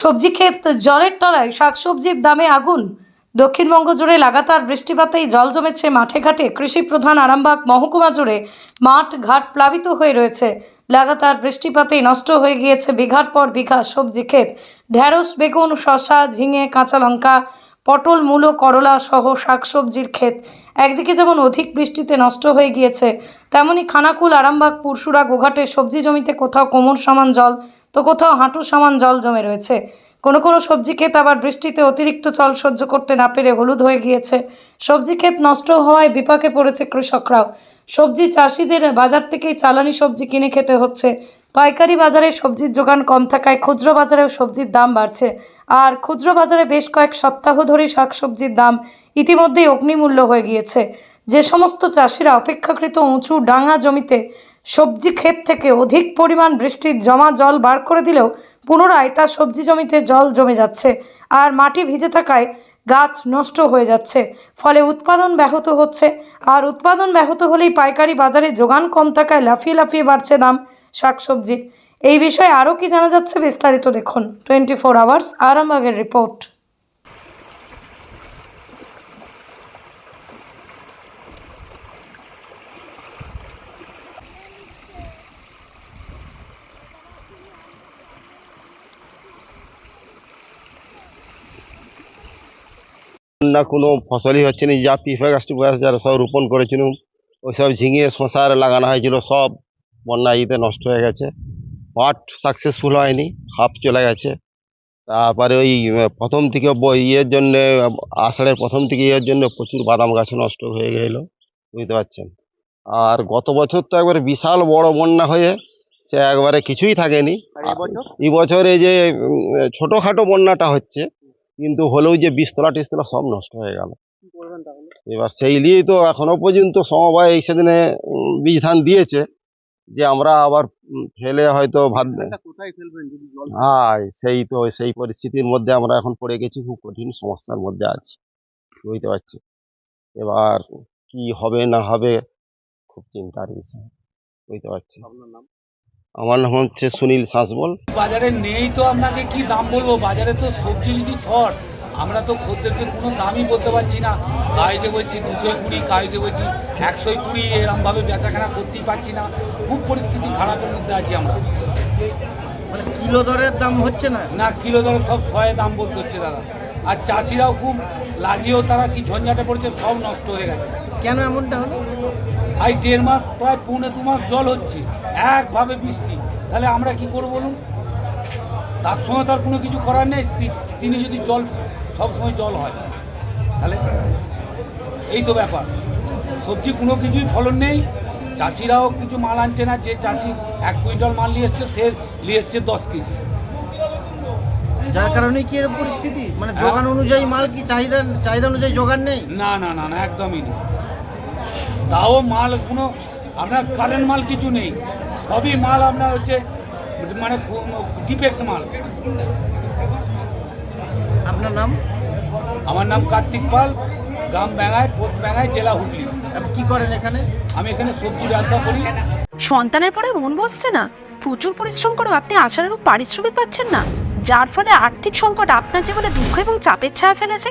সবজি ক্ষেত জলের তলায় শাকসবজির দামে আগুন। দক্ষিণবঙ্গ জুড়ে লাগাতার বৃষ্টিপাতেই জল জমেছে মাঠে ঘাটে। কৃষি প্রধান আরামবাগ মহকুমা জুড়ে মাঠ ঘাট প্লাবিত হয়ে রয়েছে। লাগাতার বৃষ্টিপাতেই নষ্ট হয়ে গিয়েছে বিঘার পর বিঘা সবজি ক্ষেত। ঢেঁড়স, বেগুন শশা ঝিঙে, কাঁচা লঙ্কা, পটল, মূলো, করলা সহ শাকসবজির ক্ষেত। একদিকে যেমন অধিক বৃষ্টিতে নষ্ট হয়ে গিয়েছে, তেমনি খানাকুল, আরামবাগ পুরসুরা গোঘাটে সবজি জমিতে কোথাও কোমর সমান জল তো কোথাও হাঁটু সমান জল জমে রয়েছে। কোনো কোনো সবজি ক্ষেত আবার বৃষ্টিতে অতিরিক্ত জল সহ্য করতে না পেরে হলুদ হয়ে গিয়েছে। সবজি ক্ষেত নষ্ট হওয়ায় বিপাকে পড়েছে কৃষকরাও। সবজি চাষিদের বাজার থেকেই চালানি সবজি কিনে খেতে হচ্ছে। পাইকারি বাজারে সবজির যোগান কম থাকায় খুচরো বাজারেও সবজির দাম বাড়ছে। আর খুচরো বাজারে বেশ কয়েক সপ্তাহ ধরে শাকসবজির দাম ইতিমধ্যেই অগ্নিমূল্য হয়ে গিয়েছে। যে সমস্ত চাষিরা অপেক্ষাকৃত উঁচু ডাঙা জমিতে সবজি ক্ষেত থেকে অধিক পরিমাণ বৃষ্টির জমা জল বার করে দিলেও পুনরায় তার সবজি জমিতে জল জমে যাচ্ছে। আর মাটি ভিজে থাকায় গাছ নষ্ট হয়ে যাচ্ছে। ফলে উৎপাদন ব্যাহত হচ্ছে। আর উৎপাদন ব্যাহত হলেই পাইকারি বাজারে যোগান কম থাকায় লাফিয়ে লাফিয়ে বাড়ছে দাম শাকসবজির এই বিষয়ে আরও কি জানা যাচ্ছে বিস্তারিত দেখুন। টোয়েন্টি ফোর আওয়ার্স আরামবাগের রিপোর্ট। না কোনো ফসলই হচ্ছে না। যা পিঁপে গাছটি বয়স যারা সব রোপণ করেছিলাম ওইসব ঝিঙে শশার লাগানো হয়েছিল সব বন্যা ইতে নষ্ট হয়ে গেছে। পাট সাকসেসফুল হয়নি হাফ চলে গেছে। তারপরে ওই প্রথম থেকে ইয়ের জন্য আষাঢ়ের প্রথম থেকে ইয়ের জন্য প্রচুর বাদাম গাছ নষ্ট হয়ে গেল বুঝতে পারছেন? আর গত বছর তো একবারে বিশাল বড় বন্যা হয়ে সে একবারে কিছুই থাকেনি। এই বছর? এই যে ছোটখাটো বন্যাটা হচ্ছে কিন্তু হলেও যে বীজতলা টিস্তলা সব নষ্ট হয়ে গেল। এবার সেই নিয়েই তো এখনও পর্যন্ত সমবায় এই সেদিনে বীজ ধান দিয়েছে যে আমরা আবার ফেলে হয়তো ভাত হ্যাঁ সেই তো সেই পরিস্থিতির মধ্যে আমরা এখন পড়ে গেছি খুব কঠিন সমস্যার মধ্যে আছি বুঝতে পারছি। এবার কি হবে না হবে খুব চিন্তার বিষয় বুঝতে পারছি। আপনার নাম? আমার নাম হচ্ছে সুনীল শাঁসবল বাজারে নেই তো আপনাকে কি দাম বলব? বাজারে তো সবজি যদি ছট। আমরা তো খদ্দেরকে কোনো দামই বলতে পারছি না। কাউকে বলছি দুশো কুড়ি কাউকে বলছি একশো কুড়ি এরমভাবে বেচাকেনা করতেই পারছি না। খুব পরিস্থিতি খারাপের মধ্যে আছি আমরা। মানে কিলো দরের দাম হচ্ছে না? না কিলো ধরে সব শয়ে দাম বলতে হচ্ছে দাদা। আর চাষিরাও খুব লাগিয়েও তারা কি ঝঞ্ঝাটে পড়ছে সব নষ্ট হয়ে গেছে। কেন এমনটা হলো? আজ দেড় মাস প্রায় পৌনে দু মাস জল হচ্ছে একভাবে বৃষ্টি। তাহলে আমরা কি করব বলুন? তার সঙ্গে তার কোনো কিছু করার নেই তিনি যদি জল সবসময় জল হয়। তাহলে এই তো ব্যাপার। সবজি কোনো কিছুই ফলন নেই চাষিরাও কিছু মাল আনছে না যে চাষি এক কুইন্টাল মাল নিয়ে এসছে সে নিয়ে এসছে দশ কেজি। যার কারণে কি এরকম পরিস্থিতি? মানে যোগান অনুযায়ী মাল কি চাহিদা চাহিদা অনুযায়ী যোগান নেই? না না না না একদমই নেই। তাও মাল কোনো আপনার কারেন্ট মাল কিছু নেই। সবই মাল আপনার হচ্ছে মানে ডিফেক্ট মাল। আপনার নাম? আমার নাম কার্তিক পাল গ্রাম ব্যাঙায় পোস্ট ব্যাঙায় জেলা হুগলি। আপনি কি করেন এখানে? আমি এখানে সবজি ব্যবসা করি। সন্তানের পরে মন বসছে না। প্রচুর পরিশ্রম করেও আপনি আশানুরূপ পারিশ্রমিক পাচ্ছেন না। যার ফলে আর্থিক সংকট আপনার জীবনে দুঃখ এবং চাপের ছায়া ফেলেছে।